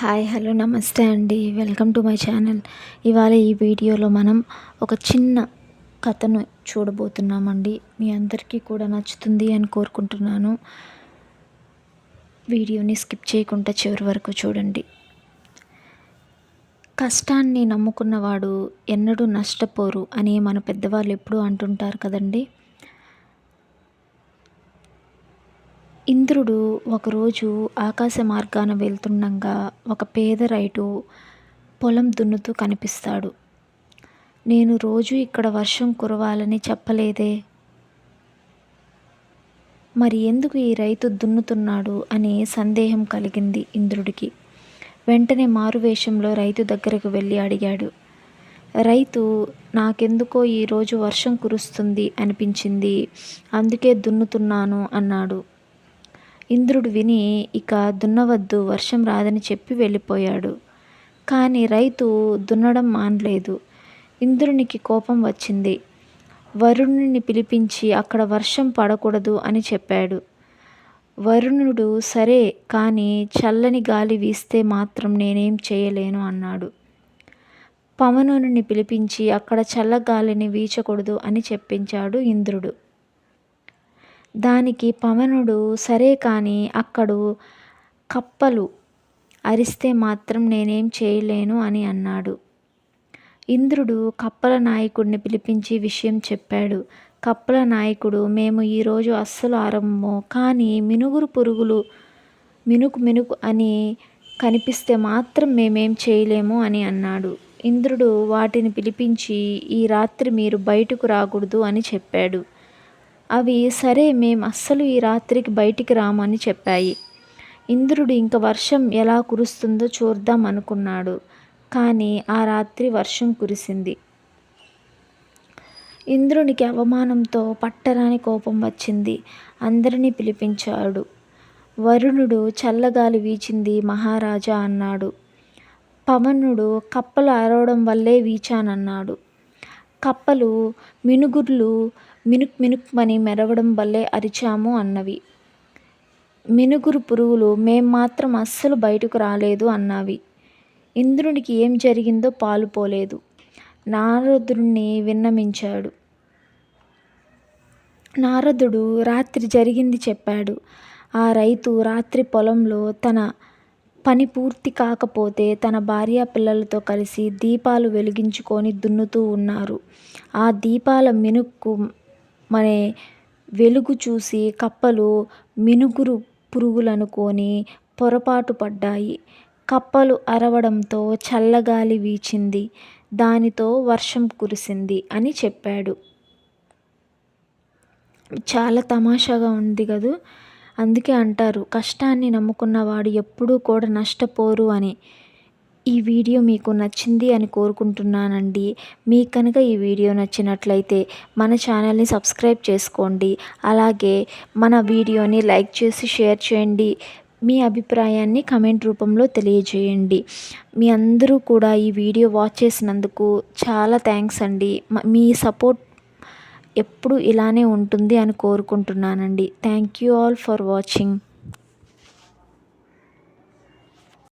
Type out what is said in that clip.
Hi hello నమస్తే అండి. Welcome to my channel. ఇవాళ ఈ వీడియోలో మనం ఒక చిన్న కథను చూడబోతున్నామండి. మీ అందరికీ కూడా నచ్చుతుంది అని కోరుకుంటున్నాను. వీడియోని స్కిప్ చేయకుండా చివరి వరకు చూడండి. కష్టాన్ని నమ్ముకున్నవాడు ఎన్నడూ నష్టపోరు అని మన పెద్దవాళ్ళు ఎప్పుడూ అంటుంటారు కదండి. ఇంద్రుడు ఒకరోజు ఆకాశ మార్గాన వెళ్తుండగా ఒక పేద రైతు పొలం దున్నుతూ కనిపిస్తాడు. నేను రోజు ఇక్కడ వర్షం కురవాలని చెప్పలేదే. మరి ఎందుకు ఈ రైతు దున్నుతున్నాడు అనే సందేహం కలిగింది ఇంద్రుడికి. వెంటనే మారువేషంలో రైతు దగ్గరకు వెళ్ళి అడిగాడు. రైతు నాకెందుకో ఈరోజు వర్షం కురుస్తుంది అనిపించింది. అందుకే దున్నుతున్నాను అన్నాడు. ఇంద్రుడు విని ఇక దున్నవద్దు వర్షం రాదని చెప్పి వెళ్ళిపోయాడు. కానీ రైతు దున్నడం మానలేదు. ఇంద్రునికి కోపం వచ్చింది. వరుణుని పిలిపించి అక్కడ వర్షం పడకూడదు అని చెప్పాడు. వరుణుడు సరే కానీ చల్లని గాలి వీస్తే మాత్రం నేనేం చేయలేను అన్నాడు. పవనుని పిలిపించి అక్కడ చల్లగాలిని వీచకూడదు అని చెప్పించాడు ఇంద్రుడు. దానికి పవనుడు సరే కానీ అక్కడు కప్పలు అరిస్తే మాత్రం నేనేం చేయలేను అని అన్నాడు. ఇంద్రుడు కప్పల నాయకుడిని పిలిపించి విషయం చెప్పాడు. కప్పల నాయకుడు మేము ఈరోజు అస్సలు ఆరంభము కానీ మినుగురు పురుగులు మినుకు మినుకు అని కనిపిస్తే మాత్రం మేమేం చేయలేము అని అన్నాడు. ఇంద్రుడు వాటిని పిలిపించి ఈ రాత్రి మీరు బయటకు రాకూడదు అని చెప్పాడు. అవి సరే మేము అస్సలు ఈ రాత్రికి బయటికి రామని చెప్పాయి. ఇంద్రుడు ఇంక వర్షం ఎలా కురుస్తుందో చూద్దాం అనుకున్నాడు. కానీ ఆ రాత్రి వర్షం కురిసింది. ఇంద్రునికి అవమానంతో పట్టరాని కోపం వచ్చింది. అందరినీ పిలిపించాడు. వరుణుడు చల్లగాలి వీచింది మహారాజా అన్నాడు. పవనుడు కప్పలు అరవడం వల్లే వీచానన్నాడు. కప్పలు మినుగుర్లు మినుక్ మినుక్మని మెరవడం వల్లే అరిచాము అన్నవి. మినుగురు పురుగులు మేం మాత్రం అస్సలు బయటకు రాలేదు అన్నవి. ఇంద్రునికి ఏం జరిగిందో పాలుపోలేదు నారదుడిని విన్నమించాడు. నారదుడు రాత్రి జరిగింది చెప్పాడు. ఆ రైతు రాత్రి పొలంలో తన పని పూర్తి కాకపోతే తన భార్య పిల్లలతో కలిసి దీపాలు వెలిగించుకొని దున్నుతూ ఉన్నారు. ఆ దీపాల మినుక్కు మన వెలుగు చూసి కప్పలు మినుగురు పురుగులనుకొని పొరపాటు పడ్డాయి. కప్పలు అరవడంతో చల్లగాలి వీచింది. దానితో వర్షం కురిసింది అని చెప్పాడు. చాలా తమాషాగా ఉంది కదూ? అందుకే అంటారు కష్టాన్ని నమ్ముకున్నవాడు ఎప్పుడూ కూడా నష్టపోరు అని. ఈ వీడియో మీకు నచ్చింది అని కోరుకుంటున్నానండి. మీకు కనుక ఈ వీడియో నచ్చినట్లయితే మన ఛానల్ని సబ్స్క్రైబ్ చేసుకోండి. అలాగే మన వీడియోని లైక్ చేసి షేర్ చేయండి. మీ అభిప్రాయాన్ని కమెంట్ రూపంలో తెలియజేయండి. మీ అందరూ కూడా ఈ వీడియో వాచ్ చేసినందుకు చాలా థ్యాంక్స్ అండి. మీ సపోర్ట్ ఎప్పుడు ఇలానే ఉంటుంది అని కోరుకుంటున్నానండి. Thank you all for watching.